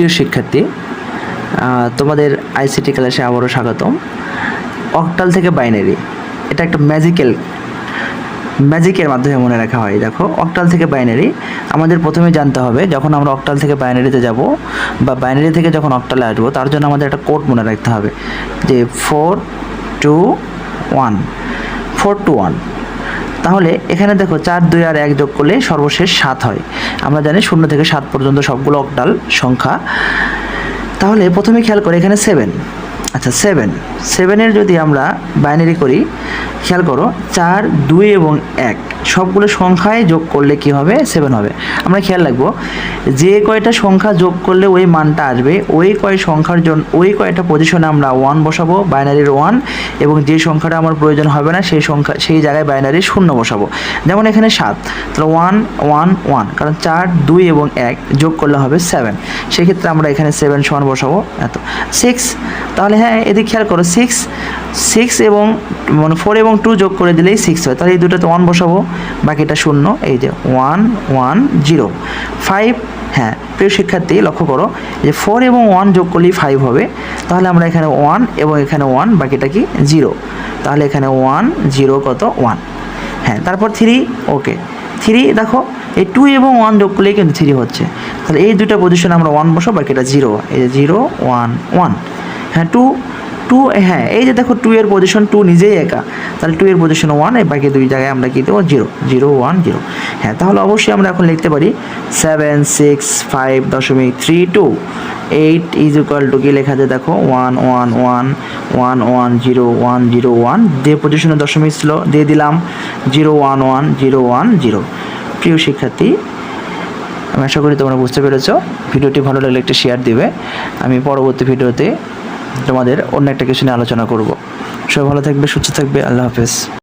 প্রিয় শিক্ষার্থী তোমাদের আইসিটি ক্লাসে আবারও স্বাগতম। অক্টাল থেকে বাইনারি এটা একটা ম্যাজিক্যাল ম্যাজিকের মাধ্যমে মনে রাখা হয়, দেখো। অক্টাল থেকে বাইনারি আমাদের প্রথমে জানতে হবে, যখন আমরা অক্টাল থেকে বাইনারিতে যাব, বা বাইনারি থেকে যখন অক্টালে আসব, তার জন্য আমাদের একটা কোড মনে রাখতে হবে, যে four two one four two one তাহলে এখানে দেখো চার, দুই আর এক যোগ করলে সর্বশেষ সাত হয়। আমরা জানি শূন্য থেকে সাত পর্যন্ত সবগুলো অকডাল সংখ্যা। তাহলে প্রথমে খেয়াল করে এখানে সেভেন আচ্ছা সেভেন সেভেনের যদি আমরা বাইনারি করি, খেয়াল করো, চার, দুই এবং এক। সবগুলো সংখ্যায় যোগ করলে কি হবে? সেভেন হবে। আমরা খেয়াল রাখব, যে কয়টা সংখ্যা যোগ করলে ওই মানটা আসবে, ওই কয় সংখ্যার জন্য ওই কয়টা পজিশনে আমরা ওয়ান বসাবো বাইনারির ওয়ান এবং যে সংখ্যাটা আমার প্রয়োজন হবে না, সেই সংখ্যা সেই জায়গায় বাইনারি শূন্য বসাবো। যেমন এখানে সাত। তাহলে ওয়ান ওয়ান ওয়ান কারণ চার, দুই এবং এক যোগ করলে হবে সেভেন সেক্ষেত্রে আমরা এখানে সেভেন সমান বসাবো। এত। সিক্স তাহলে হ্যাঁ এদিকে খেয়াল করো সিক্স সিক্স এবং মানে ফোর এবং টু যোগ করে দিলেই সিক্স হয়। তাহলে এই দুটোতে ওয়ান বসাবো, বাকিটা শূন্য, এই যে ওয়ান ওয়ান জিরো ফাইভ হ্যাঁ প্রিয় শিক্ষার্থী, লক্ষ্য করো যে ফোর এবং ওয়ান যোগ করলেই ফাইভ হবে। তাহলে আমরা এখানে ওয়ান এবং এখানে ওয়ান বাকিটা কি? জিরো তাহলে এখানে ওয়ান জিরো কত? ওয়ান হ্যাঁ তারপর থ্রি ওকে থ্রি দেখো, এই টু এবং ওয়ান যোগ করলেই কিন্তু থ্রি হচ্ছে। তাহলে এই দুটো পজিশনে আমরা ওয়ান বসো বাকিটা জিরো এই যে জিরো ওয়ান ওয়ান হ্যাঁ টু টু হ্যাঁ এই যে দেখো টু এর পজিশন টু নিজেই একা, তাহলে টু এর পজিশন ওয়ান এই বাকি দুই জায়গায় আমরা কী দেবো? জিরো জিরো ওয়ান জিরো হ্যাঁ তাহলে অবশ্যই আমরা এখন লিখতে পারি সেভেন সিক্স ফাইভ দশমিক three two eight is equal to কি লেখা যায় দেখো? One one one one one zero one zero one যে পজিশনে দশমিক ছিল, দিয়ে দিলাম zero one one zero one zero প্রিয় শিক্ষার্থী, আমি আশা করি তোমরা বুঝতে পেরেছ। ভিডিওটি ভালো লাগলে একটি শেয়ার দিবে। আমি পরবর্তী ভিডিওতে তোমাদের অন্য একটা কিছু নিয়ে আলোচনা করব। সবাই ভালো থাকবে সুস্থ থাকবে আল্লাহ হাফেজ।